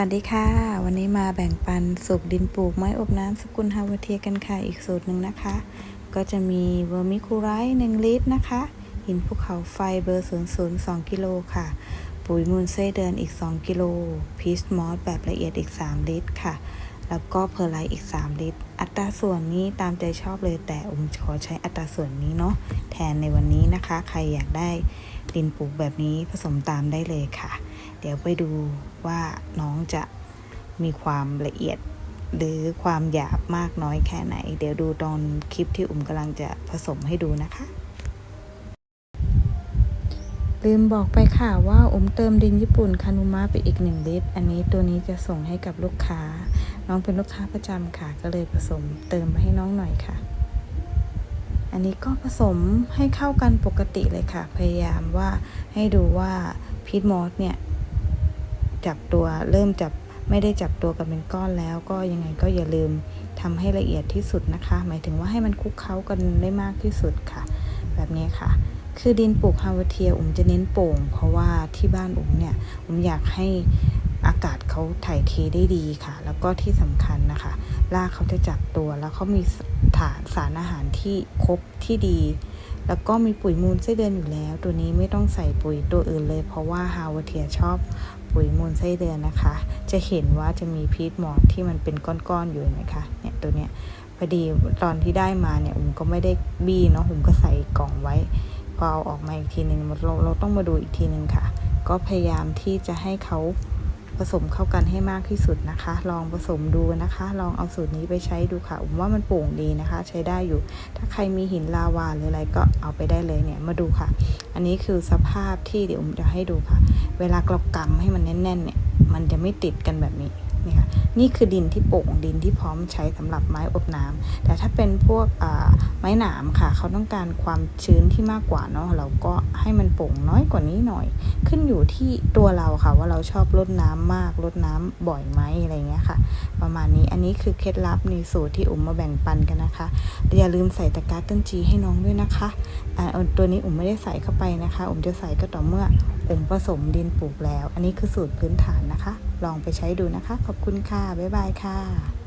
วัสดีค่ะ วันนี้มาแบ่งปันสูตรดินปลูกไม้อบน้ำสกุลฮาวเทียกันค่ะ อีกสูตรหนึ่งนะคะ ก็จะมีเวอร์มิคูไรต์1ลิตรนะคะ หินภูเขาไฟเบอร์ 00 2 กิโลค่ะ ปุ๋ยมูลไส้เดือนอีก 2 กิโลพีชมอสแบบละเอียดอีก 3 ลิตรค่ะ แล้วก็เพอร์ไลท์อีก 3 ลิตร อัตราส่วนนี้ตามใจชอบเลยแต่อมขอใช้อัตราส่วนนี้เนาะแทนในวันนี้นะคะ ใครอยากได้ดินปลูกแบบนี้ผสมตามได้เลยค่ะ เดี๋ยวไปดูว่าน้องจะมีความละเอียดหรือความหยาบมากน้อยแค่ไหน เดี๋ยวดูตอนคลิปที่อุ้มกำลังจะผสมให้ดูนะคะ ลืมบอกไปค่ะว่าอุ้มเติมดินญี่ปุ่นคานุมะไปอีกหนึ่งลิตร อันนี้ตัวนี้จะส่งให้กับลูกค้า น้องเป็นลูกค้าประจำค่ะ ก็เลยผสมเติมไปให้น้องหน่อยค่ะ อันนี้ก็ผสมให้เข้ากันปกติเลยค่ะ พยายามว่าให้ดูว่าพีทมอสเนี่ย จับตัวเริ่มจับไม่ได้จับตัวกันเป็นก้อนแล้ว ก็ยังไงก็อย่าลืมทำให้ละเอียดที่สุดนะคะ หมายถึงว่าให้มันคุกเค้ากันได้มากที่สุดค่ะ แบบนี้ค่ะ คือดินปลูกฮาวเทียอุ๋มจะเน้นโป่ง เพราะว่าที่บ้านอุ๋มเนี่ยอุ๋มอยากให้ อากาศเขาถ่ายเทได้ดีค่ะ แล้วก็ที่สำคัญนะคะรากเขาจะจับตัวแล้วเขามีฐานสารอาหารที่ครบที่ดี แล้วก็มีปุ๋ยมูลไส้เดือนอยู่แล้ว ตัวนี้ไม่ต้องใส่ปุ๋ยตัวอื่นเลย เพราะว่าฮาวเทียชอบปุ๋ยมูลไส้เดือนนะคะ จะเห็นว่าจะมีพีทมอสที่มันเป็นก้อนๆอยู่เห็นะคะเนี่ยตัวเนี้ยพอดีตอนที่ได้มาเนี่ยอุ๋มก็ไม่ได้บี้เนาะอุ๋มก็ใส่กล่องไว้ พอเอาออกมาอีกทีหนึ่งเราเราต้องมาดูอีกทีหนึ่งค่ะ ก็พยายามที่จะให้เขา ผสมเข้ากันให้มากที่สุดนะคะ ลองผสมดูนะคะ ลองเอาสูตรนี้ไปใช้ดูค่ะผมว่ามันโป่งดีนะคะ ใช้ได้อยู่ ถ้าใครมีหินลาวาหรืออะไรก็เอาไปได้เลยเนี่ยมาดูค่ะ อันนี้คือสภาพที่เดี๋ยวผมจะให้ดูค่ะ เวลากรกำให้มันแน่นๆเนี่ยมันจะไม่ติดกันแบบนี้ นี่ย นี่คือดินที่โป่งดินที่พร้อมใช้สำหรับไม้อบน้ำแต่ถ้าเป็นพวกไม้หนามค่ะ เขาต้องการความชื้นที่มากกว่าเนาะเราก็ให้มันโป่งน้อยกว่านี้หน่อย ขึ้นอยู่ที่ตัวเราค่ะว่าเราชอบรดน้ำมากรดน้ำบ่อยไหมอะไรเงี้ยค่ะ ประมาณนี้อันนี้คือเคล็ดลับในสูตรที่อุ๋มมาแบ่งปันกันนะคะอย่าลืมใส่ตะกร้าต้นจีให้น้องด้วยนะคะตัวนี้อุ๋มไม่ได้ใส่เข้าไปนะคะ อุ๋มจะใส่ก็ต่อเมื่ออุ๋มผสมดินปลูกแล้ว อันนี้คือสูตรพื้นฐานนะคะ ลองไปใช้ดูนะคะขอบคุณค่ะ บ๊ายบายค่ะ